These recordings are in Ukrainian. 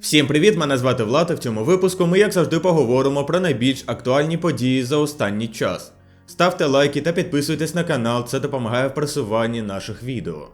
Всім привіт! Мене звати Влад. і В цьому випуску ми, як завжди, поговоримо про найбільш актуальні події за останній час. Ставте лайки та підписуйтесь на канал, це допомагає в просуванні наших відео.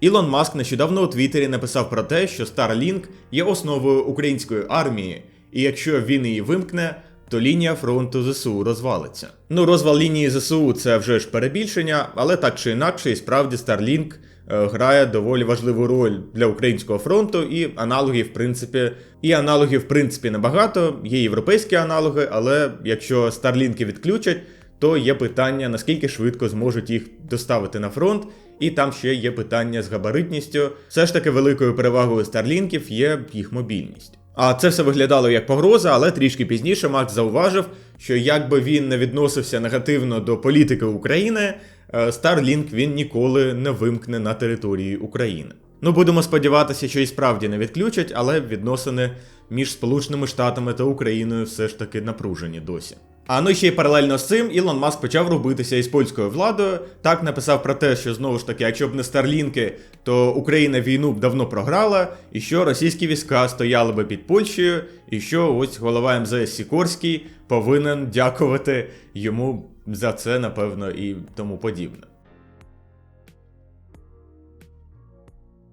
Ілон Маск нещодавно у Твіттері написав про те, що Starlink є основою української армії, і якщо він її вимкне, то лінія фронту ЗСУ розвалиться. Ну, розвал лінії ЗСУ це вже ж перебільшення, але так чи інакше, і справді Starlink грає доволі важливу роль для українського фронту, і аналогів, в принципі, і аналогів, в принципі, небагато. Є європейські аналоги, але якщо Starlink відключать, то є питання, наскільки швидко зможуть їх доставити на фронт, і там ще є питання з габаритністю. Все ж таки великою перевагою старлінків є їх мобільність. А це все виглядало як погроза, але трішки пізніше Макс зауважив, що якби він не відносився негативно до політики України, е, Starlink він ніколи не вимкне на території України. Ну, будемо сподіватися, що і справді не відключать, але відносини між Сполученими Штатами та Україною все ж таки напружені досі. А ну ще й паралельно з цим Ілон Маск почав робитися із польською владою. Так написав про те, що знову ж таки, якщо б не Старлінки, то Україна війну б давно програла, і що російські війська стояли би під Польщею, і що ось голова МЗС Сікорський повинен дякувати йому за це, напевно, і тому подібне.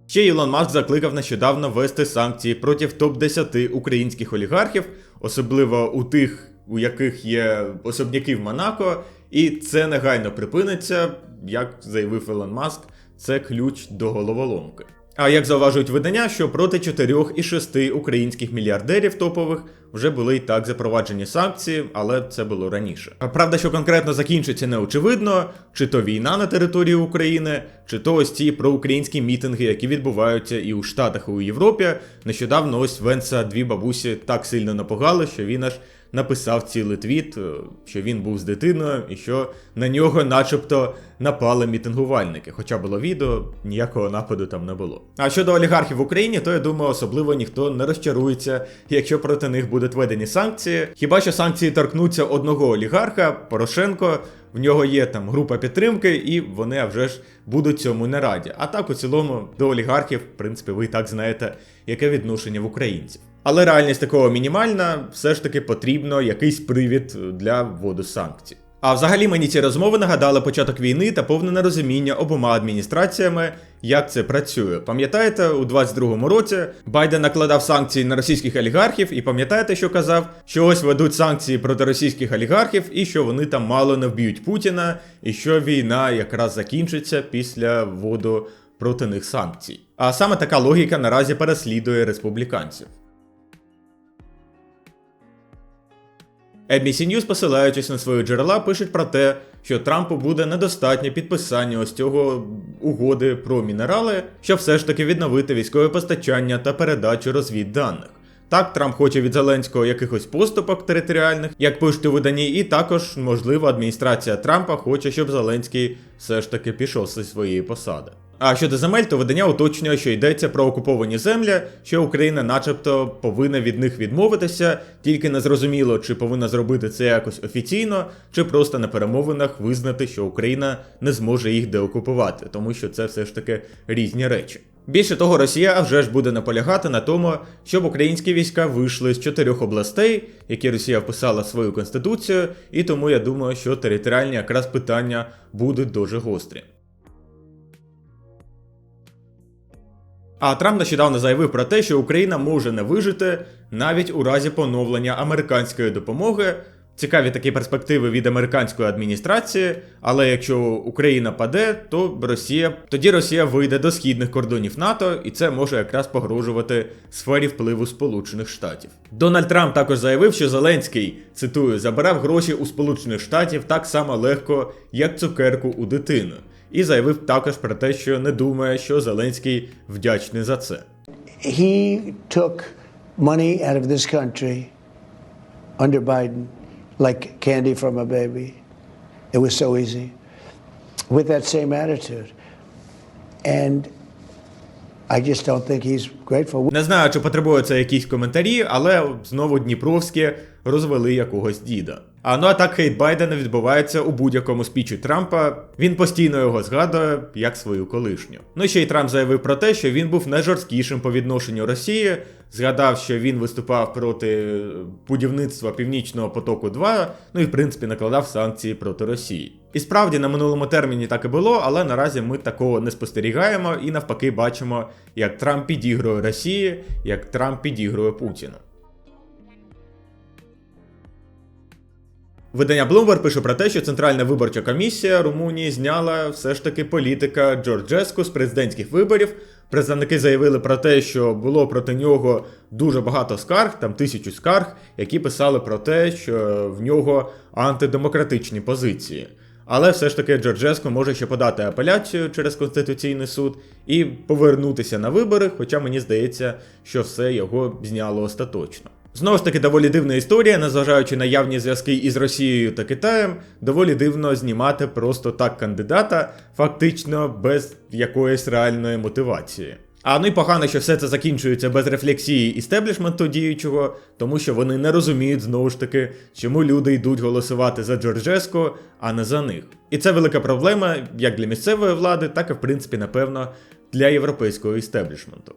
Ще Ілон Маск закликав нещодавно ввести санкції проти топ-10 українських олігархів, особливо у тих, у яких є особняки в Монако, і це негайно припиниться, як заявив Ілон Маск, це ключ до головоломки. А як зауважують видання, що проти 4 із 6 українських мільярдерів топових вже були і так запроваджені санкції, але це було раніше. А Правда, що конкретно закінчиться не очевидно, чи то війна на території України, чи то ось ці проукраїнські мітинги, які відбуваються і у Штатах, і у Європі. Нещодавно ось Венса дві бабусі так сильно напугали, що він аж написав цілий твіт, е, що він був з дитиною і що на нього, начебто, напали мітингувальники. Хоча було відео, ніякого нападу там не було. А щодо олігархів в Україні, то я думаю, особливо ніхто не розчарується, якщо проти них будуть введені санкції. Хіба що санкції торкнуться одного олігарха Порошенко. В нього є там група підтримки, і вони а вже ж будуть цьому не раді. А так у цілому до олігархів, в принципі, ви і так знаєте, яке відношення в українців. Але реальність такого мінімальна, все ж таки потрібно якийсь привід для вводу санкцій. А взагалі мені ці розмови нагадали початок війни та повне нерозуміння обома адміністраціями, як це працює. Пам'ятаєте, у 22-му році Байден накладав санкції на російських олігархів, і пам'ятаєте, що казав, що ось ведуть санкції проти російських олігархів, і що вони там мало не вб'ють Путіна, і що війна якраз закінчиться після вводу проти них санкцій. А саме така логіка наразі переслідує республіканців. ABC News, посилаючись на свої джерела, пишуть про те, що Трампу буде недостатньо підписання ось цього угоди про мінерали, щоб все ж таки відновити військове постачання та передачу розвідданих. Так, Трамп хоче від Зеленського якихось поступок територіальних, як пишуть у виданні, і також, можливо, адміністрація Трампа хоче, щоб Зеленський все ж таки пішов зі своєї посади. А щодо земель, то видання уточнює, що йдеться про окуповані землі, що Україна, начебто, повинна від них відмовитися, тільки не зрозуміло, чи повинна зробити це якось офіційно, чи просто на перемовинах визнати, що Україна не зможе їх деокупувати, тому що це все ж таки різні речі. Більше того, Росія вже ж буде наполягати на тому, щоб українські війська вийшли з чотирьох областей, які Росія вписала в свою конституцію, і тому я думаю, що територіальні якраз питання будуть дуже гострі. А Трамп нещодавно заявив про те, що Україна може не вижити навіть у разі поновлення американської допомоги. Цікаві такі перспективи від американської адміністрації, але якщо Україна паде, то Росія тоді Росія вийде до східних кордонів НАТО, і це може якраз погрожувати сфері впливу Сполучених Штатів. Дональд Трамп також заявив, що Зеленський цитую забирав гроші у Сполучених Штатів так само легко, як цукерку у дитини. І заявив також про те, що не думає, що Зеленський вдячний за це. he took money out of this country under Biden like candy from a baby. It was so easy with that same attitude. And I just don't think he's grateful. Не знаю, чи потребує це якісь коментарі, але знову Дніпровські розвели якогось діда. А ну а так хейт Байдена відбувається у будь-якому спічі Трампа. Він постійно його згадує як свою колишню. Ну ще й Трамп заявив про те, що він був найжорсткішим по відношенню Росії. Згадав, що він виступав проти будівництва Північного потоку 2, ну і в принципі накладав санкції проти Росії. І справді на минулому терміні так і було, але наразі ми такого не спостерігаємо і навпаки бачимо, як Трамп підігрує Росії, як Трамп підігрує Путіну. Видання Bloomberg пише про те, що Центральна виборча комісія Румунії зняла все ж таки політика Джорджеску з президентських виборів. Представники заявили про те, що було проти нього дуже багато скарг, там тисячу скарг, які писали про те, що в нього антидемократичні позиції. Але все ж таки Джорджеско може ще подати апеляцію через Конституційний суд і повернутися на вибори, хоча мені здається, що все його зняло остаточно. Знову ж таки, доволі дивна історія, незважаючи на явні зв'язки із Росією та Китаєм, доволі дивно знімати просто так кандидата, фактично без якоїсь реальної мотивації. А ну і погано, що все це закінчується без рефлексії істеблішменту діючого, тому що вони не розуміють знову ж таки, чому люди йдуть голосувати за Джорджеско, а не за них. І це велика проблема як для місцевої влади, так і в принципі, напевно, для європейського істеблішменту.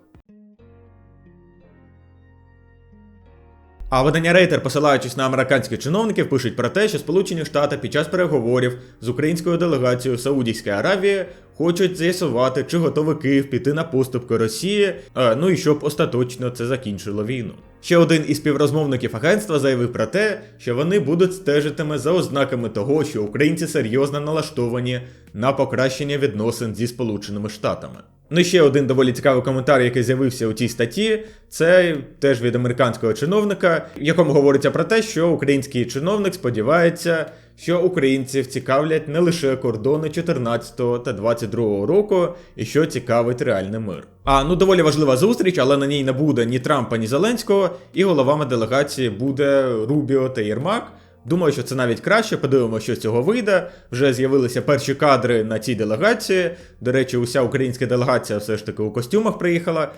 А видання Рейтер, посилаючись на американських чиновників, пишуть про те, що Сполучені Штати під час переговорів з українською делегацією Саудівської Аравії хочуть з'ясувати, чи готовий Київ піти на поступки Росії, е, ну і щоб остаточно це закінчило війну. Ще один із співрозмовників агентства заявив про те, що вони будуть стежитиме за ознаками того, що українці серйозно налаштовані на покращення відносин зі Сполученими Штатами. Ну і ще один доволі цікавий коментар, який з'явився у цій статті, це теж від американського чиновника, в якому говориться про те, що український чиновник сподівається, що українців цікавлять не лише кордони 14 та 22 року, і що цікавить реальний мир. А ну доволі важлива зустріч, але на ній не буде ні Трампа, ні Зеленського, і головами делегації буде Рубіо та Єрмак. Думаю, що це навіть краще. Подивимося, що з цього вийде. Вже з'явилися перші кадри на цій делегації. До речі, уся українська делегація все ж таки у костюмах приїхала.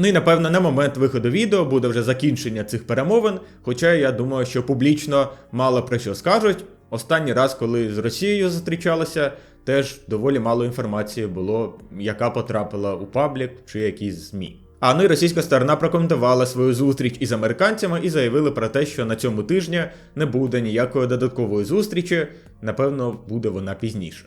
Ну і напевно на момент виходу відео буде вже закінчення цих перемовин. Хоча я думаю, що публічно мало про що скажуть. Останній раз, коли з Росією зустрічалися, теж доволі мало інформації було, яка потрапила у паблік чи якісь ЗМІ. А ну і російська сторона прокоментувала свою зустріч із американцями і заявили про те, що на цьому тижні не буде ніякої додаткової зустрічі. Напевно, буде вона пізніше.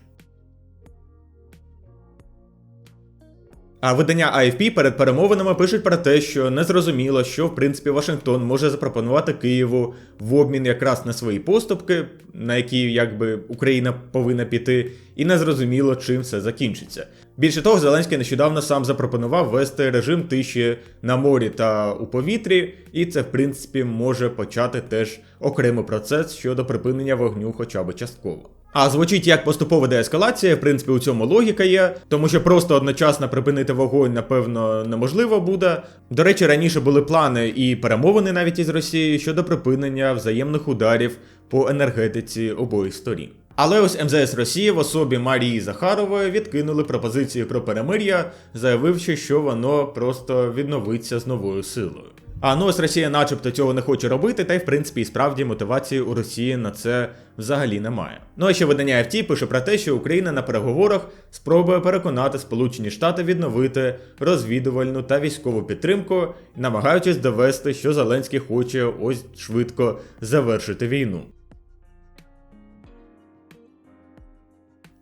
А видання AFP перед перемовинами пишуть про те, що незрозуміло, що в принципі Вашингтон може запропонувати Києву в обмін якраз на свої поступки, на які якби Україна повинна піти, і незрозуміло, чим все закінчиться. Більше того, Зеленський нещодавно сам запропонував ввести режим тиші на морі та у повітрі, і це в принципі може почати теж окремий процес щодо припинення вогню, хоча б частково. А звучить як поступова деескалація, в принципі, у цьому логіка є, тому що просто одночасно припинити вогонь, напевно, неможливо буде. До речі, раніше були плани і перемовини навіть із Росією щодо припинення взаємних ударів по енергетиці обох сторін. Але ось МЗС Росії в особі Марії Захарової відкинули пропозицію про перемир'я, заявивши, що воно просто відновиться з новою силою. А ну ось Росія, начебто, цього не хоче робити, та й в принципі і справді мотивації у Росії на це взагалі немає. Ну а ще видання FT пише про те, що Україна на переговорах спробує переконати Сполучені Штати відновити розвідувальну та військову підтримку, намагаючись довести, що Зеленський хоче ось швидко завершити війну.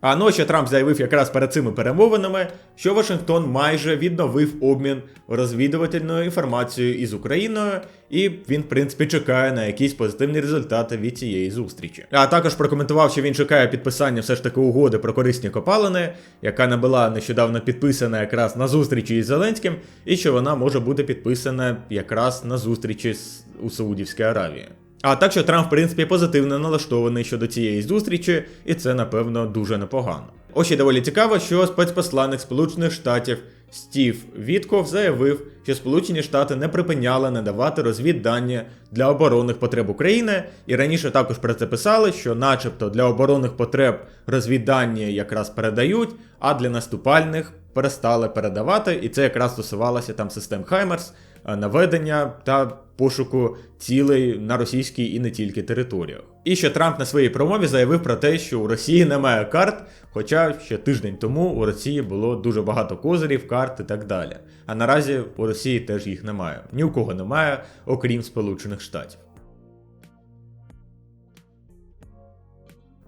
А ще Трамп заявив якраз перед цими перемовинами, що Вашингтон майже відновив обмін розвідувальною інформацією із Україною, і він, в принципі, чекає на якісь позитивні результати від цієї зустрічі. А також прокоментував, що він чекає підписання все ж таки угоди про корисні копалини, яка не була нещодавно підписана якраз на зустрічі із Зеленським, і що вона може бути підписана якраз на зустрічі з у Саудівській Аравії. А так що Трамп, в принципі, позитивно налаштований щодо цієї зустрічі, і це, напевно, дуже непогано. Ось ще доволі цікаво, що спецпосланник Сполучених Штатів Стів Вітков заявив, що Сполучені Штати не припиняли надавати розвіддані для оборонних потреб України, і раніше також про це писали, що, начебто, для оборонних потреб розвіддані якраз передають, а для наступальних перестали передавати, і це якраз стосувалося там систем Хаймерс, наведення та пошуку цілей на російській і не тільки територіях. І що Трамп на своїй промові заявив про те, що у Росії немає карт, хоча ще тиждень тому у Росії було дуже багато козирів, карт і так далі. А наразі у Росії теж їх немає. Ні у кого немає, окрім Сполучених Штатів.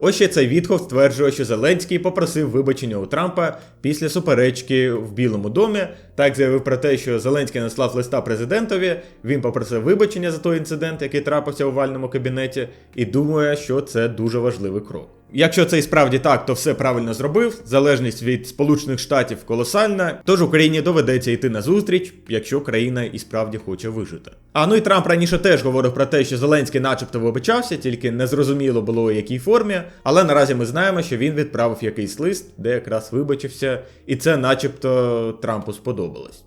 Ось ще цей Вітхов стверджує, що Зеленський попросив вибачення у Трампа після суперечки в Білому домі. Так заявив про те, що Зеленський наслав листа президентові. Він попросив вибачення за той інцидент, який трапився у вальному кабінеті, і думає, що це дуже важливий крок. Якщо це і справді так, то все правильно зробив. Залежність від Сполучених Штатів колосальна. Тож Україні доведеться йти на зустріч, якщо країна і справді хоче вижити. А ну і Трамп раніше теж говорив про те, що Зеленський, начебто, вибачався, тільки незрозуміло було у якій формі. Але наразі ми знаємо, що він відправив якийсь лист, де якраз вибачився, і це, начебто, Трампу сподобалось.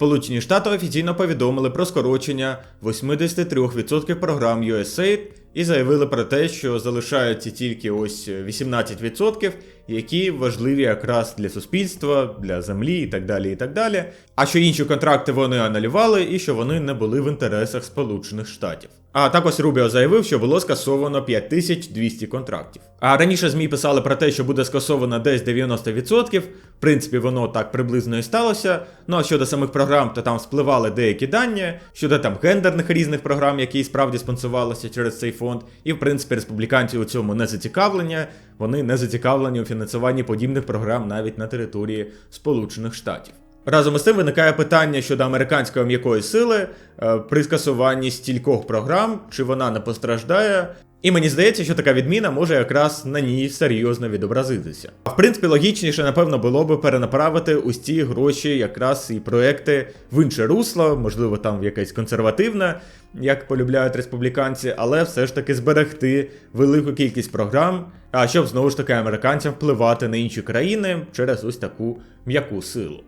Сполучені Штати офіційно повідомили про скорочення 83% програм USAID і заявили про те, що залишаються тільки ось 18%, які важливі якраз для суспільства, для землі і так далі. і так далі. А що інші контракти вони анулювали і що вони не були в інтересах Сполучених Штатів. А також Рубіо заявив, що було скасовано 5200 контрактів. А раніше ЗМІ писали про те, що буде скасовано десь 90%. В принципі, воно так приблизно і сталося. Ну а щодо самих програм, то там спливали деякі дані, щодо там гендерних різних програм, які справді спонсувалися через цей фонд. І в принципі республіканці у цьому не зацікавлені. Вони не зацікавлені у фінансуванні подібних програм навіть на території Сполучених Штатів. Разом із тим виникає питання щодо американської м'якої сили е, при скасуванні стількох програм, чи вона не постраждає. І мені здається, що така відміна може якраз на ній серйозно відобразитися. А В принципі, логічніше, напевно, було би перенаправити ці гроші, якраз і проекти в інше русло, можливо, там в якесь консервативне, як полюбляють республіканці, але все ж таки зберегти велику кількість програм, а щоб знову ж таки американцям впливати на інші країни через ось таку м'яку силу.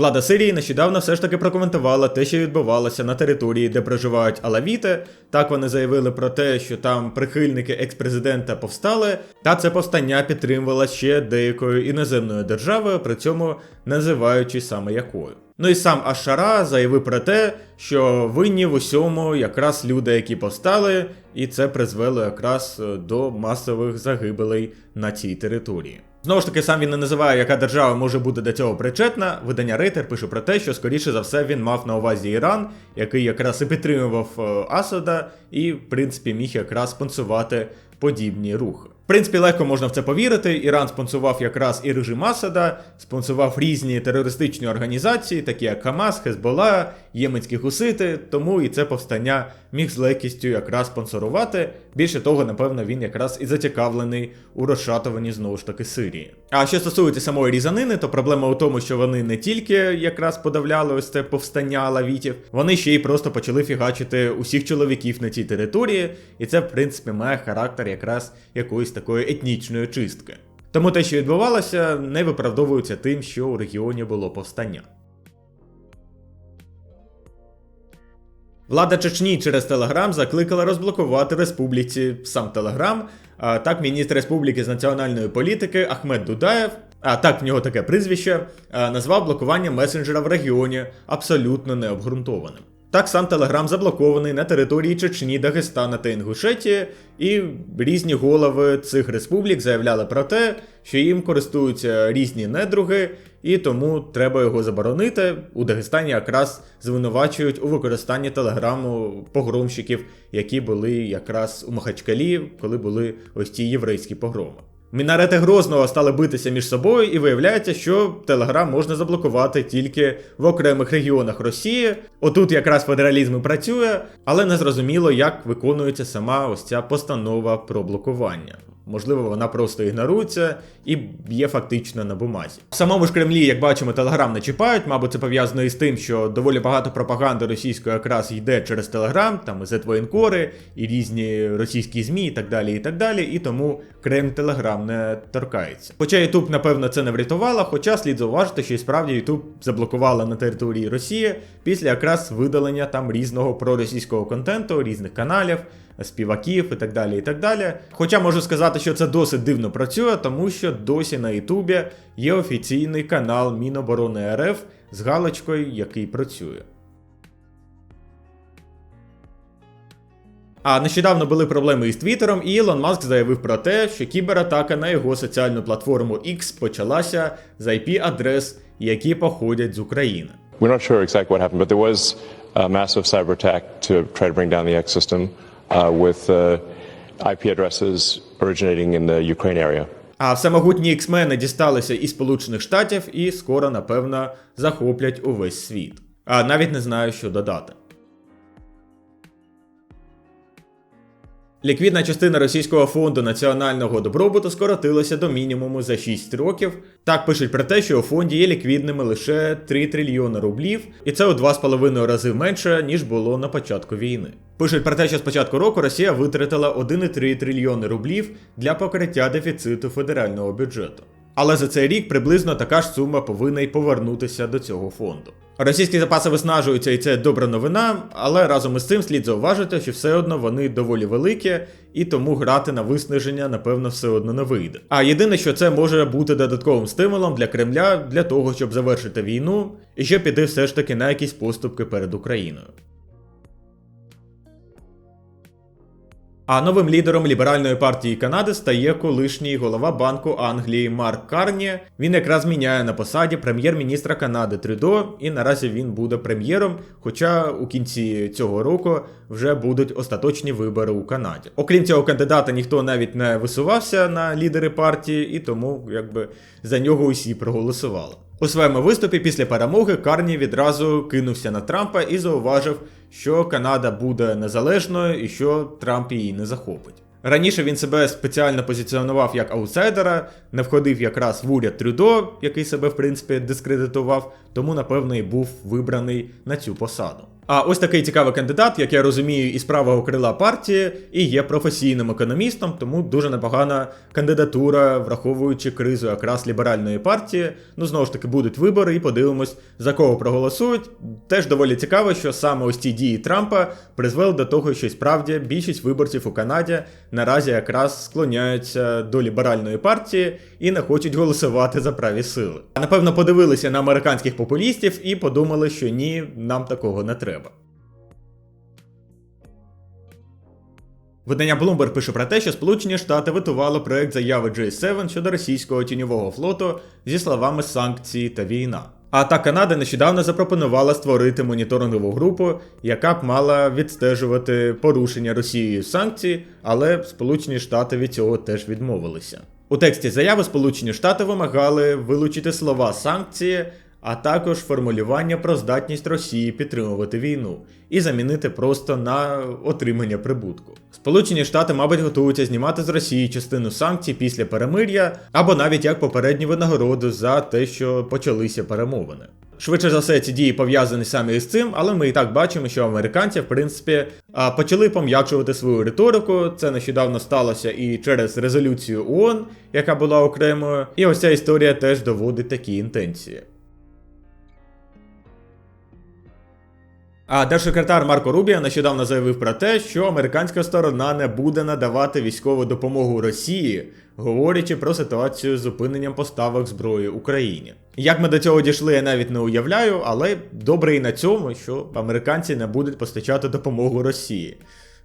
Влада Сирії нещодавно все ж таки прокоментувала те, що відбувалося на території, де проживають алавіти. Так вони заявили про те, що там прихильники екс-президента повстали, та це повстання підтримувала ще деякою іноземною державою, при цьому називаючи саме якою. Ну і сам Ашара заявив про те, що винні в усьому якраз люди, які повстали, і це призвело якраз е, до масових загибелей на цій території. Знову ж таки, сам він не називає, яка держава може бути до цього причетна. Видання Рейтер пише про те, що скоріше за все він мав на увазі Іран, який якраз і підтримував е, Асада, і, в принципі, міг якраз спонсувати подібні рухи. В принципі, легко можна в це повірити. Іран спонсував якраз і режим Асада, спонсував різні терористичні організації, такі як Хамас, Хезбола, Єменські гусити, тому і це повстання міг з легкістю якраз спонсорувати. Більше того, напевно, він якраз і зацікавлений у розшатуванні знову ж таки Сирії. А що стосується самої різанини, то проблема у тому, що вони не тільки якраз подавляли ось це повстання лавітів, вони ще й просто почали фігачити усіх чоловіків на цій території, і це, в принципі, має характер якраз якоїсь такої етнічної чистки. Тому те, що відбувалося, не виправдовується тим, що у регіоні було повстання. Влада Чечні через Телеграм закликала розблокувати республіці сам Телеграм. А так, міністр республіки з національної політики Ахмед Дудаєв, а так в нього таке прізвище, назвав блокування месенджера в регіоні абсолютно необґрунтованим. Так сам Телеграм заблокований на території Чечні, Дагестана та Інгушетії, і різні голови цих республік заявляли про те, що їм користуються різні недруги, і тому треба його заборонити. У Дагестані якраз звинувачують у використанні телеграму погромщиків, які були якраз у Махачкалі, коли були ось ці єврейські погроми. Мінарети Грозного стали битися між собою, і виявляється, що Телеграм можна заблокувати тільки в окремих регіонах Росії. Отут якраз федералізм і працює, але не зрозуміло, як виконується сама ось ця постанова про блокування. Можливо, вона просто ігнорується і є фактично на бумазі. В самому ж Кремлі, як бачимо, Телеграм не чіпають. Мабуть, це пов'язано із тим, що доволі багато пропаганди російської якраз йде через Телеграм, там і зетвоєнкори, і різні російські змі, і так далі, і так далі. І тому Кремль Телеграм не торкається. Хоча Ютуб, напевно, це не врятувало, хоча слід зауважити, що і справді Ютуб заблокувала на території Росії після якраз видалення там різного проросійського контенту, різних каналів, співаків і так далі. і так далі. Хоча можу сказати, що це досить дивно працює, тому що досі на Ютубі є офіційний канал Міноборони РФ з галочкою, який працює. А нещодавно були проблеми із Твіттером, і Ілон Маск заявив про те, що кібератака на його соціальну платформу X почалася з IP-адрес, які походять з України. We're not sure exactly what happened, but there was a massive cyber attack to try to bring down the X system with uh, IP addresses originating in the Ukraine area. А всемогутні іксмени дісталися із Сполучених Штатів і скоро, напевно, захоплять увесь світ. А навіть не знаю, що додати. Ліквідна частина російського фонду національного добробуту скоротилася до мінімуму за 6 років. Так пишуть про те, що у фонді є ліквідними лише 3 трильйони рублів, і це у 2,5 рази менше, ніж було на початку війни. Пишуть про те, що з початку року Росія витратила 1,3 трильйони рублів для покриття дефіциту федерального бюджету. Але за цей рік приблизно така ж сума повинна й повернутися до цього фонду. Російські запаси виснажуються, і це добра новина, але разом із цим слід зауважити, що все одно вони доволі великі, і тому грати на виснаження, напевно, все одно не вийде. А єдине, що це може бути додатковим стимулом для Кремля для того, щоб завершити війну і щоб піти все ж таки на якісь поступки перед Україною. А новим лідером ліберальної партії Канади стає колишній голова Банку Англії Марк Карні. Він якраз міняє на посаді прем'єр-міністра Канади Трюдо, і наразі він буде прем'єром. Хоча у кінці цього року вже будуть остаточні вибори у Канаді. Окрім цього кандидата, ніхто навіть не висувався на лідери партії, і тому якби за нього усі проголосували. У своєму виступі після перемоги Карні відразу кинувся на Трампа і зауважив, що Канада буде незалежною і що Трамп її не захопить. Раніше він себе спеціально позиціонував як аутсайдера, не входив якраз в уряд Трюдо, який себе в принципі дискредитував, тому напевно і був вибраний на цю посаду. А ось такий цікавий кандидат, як я розумію, із правого крила партії і є професійним економістом, тому дуже непогана кандидатура, враховуючи кризу якраз ліберальної партії. Ну знову ж таки будуть вибори, і подивимось, за кого проголосують. Теж доволі цікаво, що саме ось ці дії Трампа призвели до того, що справді більшість виборців у Канаді наразі якраз склоняються до ліберальної партії і не хочуть голосувати за праві сили. Напевно подивилися на американських популістів і подумали, що ні, нам такого не треба. Видання Bloomberg пише про те, що Сполучені Штати витували проект заяви J7 щодо російського тіньового флоту зі словами санкції та війна. А та Канада нещодавно запропонувала створити моніторингову групу, яка б мала відстежувати порушення Росією санкцій, але Сполучені Штати від цього теж відмовилися. У тексті заяви Сполучені Штати вимагали вилучити слова санкції, а також формулювання про здатність Росії підтримувати війну і замінити просто на отримання прибутку. Сполучені Штати, мабуть, готуються знімати з Росії частину санкцій після перемир'я, або навіть як попередню винагороду за те, що почалися перемовини. Швидше за все, ці дії пов'язані саме із цим, але ми і так бачимо, що американці, в принципі, почали пом'якшувати свою риторику. Це нещодавно сталося і через резолюцію ООН, яка була окремою. І ось ця історія теж доводить такі інтенції. А держсекретар Марко Рубіо нещодавно заявив про те, що американська сторона не буде надавати військову допомогу Росії, говорячи про ситуацію з зупиненням поставок зброї Україні. Як ми до цього дійшли, я навіть не уявляю, але добре і на цьому, що американці не будуть постачати допомогу Росії.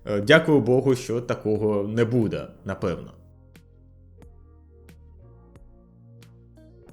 Е, Дякую Богу, що такого не буде, напевно.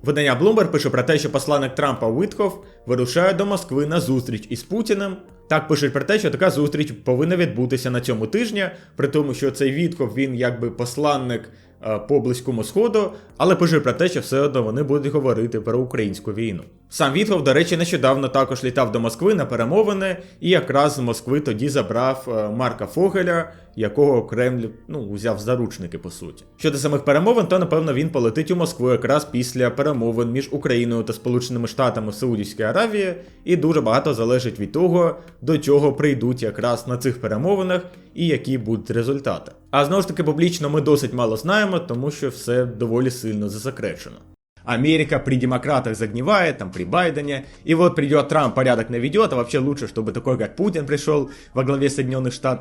Видання Bloomberg пише про те, що посланник Трампа Уітхоф вирушає до Москви на зустріч із Путіним. Так пишуть про те, що така зустріч повинна відбутися на цьому тижні, при тому, що цей Вітхоф він якби посланник е, по близькому сходу, але пише про те, що все одно вони будуть говорити про українську війну. Сам Вітков, до речі, нещодавно також літав до Москви на перемовини, і якраз з Москви тоді забрав е, Марка Фогеля, якого Кремль ну, взяв в заручники, по суті. Щодо самих перемовин, то напевно він полетить у Москву якраз після перемовин між Україною та Сполученими Штатами Саудівської Аравії, і дуже багато залежить від того, до чого прийдуть якраз на цих перемовинах і які будуть результати. А знову ж таки, публічно ми досить мало знаємо, тому що все доволі сильно засекречено. Америка при демократах загнивает, там при Байдене, и вот придет Трамп, порядок наведет, а вообще лучше, чтобы такой, как Путин пришел во главе Соединенных Штатов,